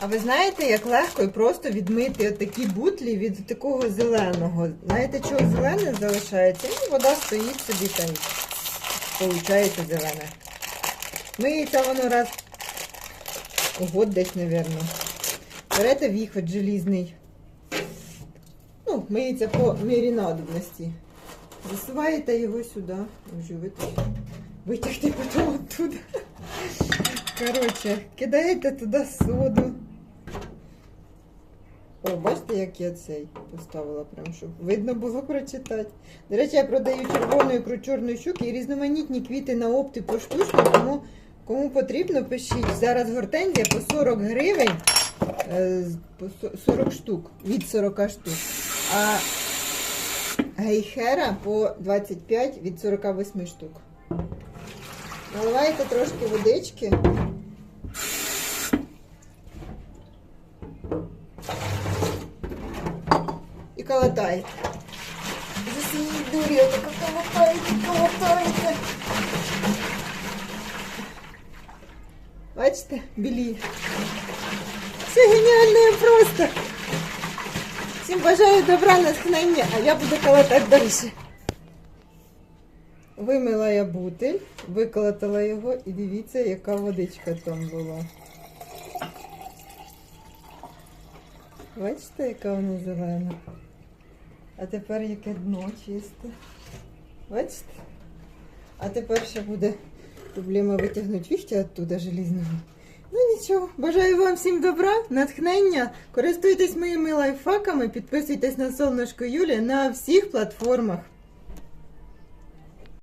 А ви знаєте, як легко і просто відмити такі бутлі від такого зеленого? Знаєте, чого зелене залишається? І вода стоїть собі та й получається зелене. Миється воно раз год десь, мабуть. Берете віхот желізний. Ну, миється по мірі надобності. Засуваєте його сюди. Вже. Витягти потім оттуда. Коротше, кидаєте туди соду. О, бачите, як я цей поставила, прям, щоб видно було прочитати. До речі, я продаю червону ікру чорної щуки і різноманітні квіти на опти поштучно, тому кому потрібно, пишіть. Зараз гортензія по 40 гривень, е, по 40 штук, від 40 штук. А гейхера по 25 від 48 штук. Наливаєте трошки водички. І колотаєте. За своєю дурі отако колотаєте, колотаєте. Бачите, білі. Все геніально і просто. Всім бажаю добра, натхнення, а я буду колотати далі. Вимила я бутиль, виколотила його і дивіться, яка водичка там була. Бачите, яка вона зелена. А тепер яке дно чисте. Бачите? А тепер ще буде проблема витягнути віхтя оттуда желізного. Ну нічого, бажаю вам всім добра, натхнення. Користуйтесь моїми лайфхаками, підписуйтесь на солнышко Юлі на всіх платформах.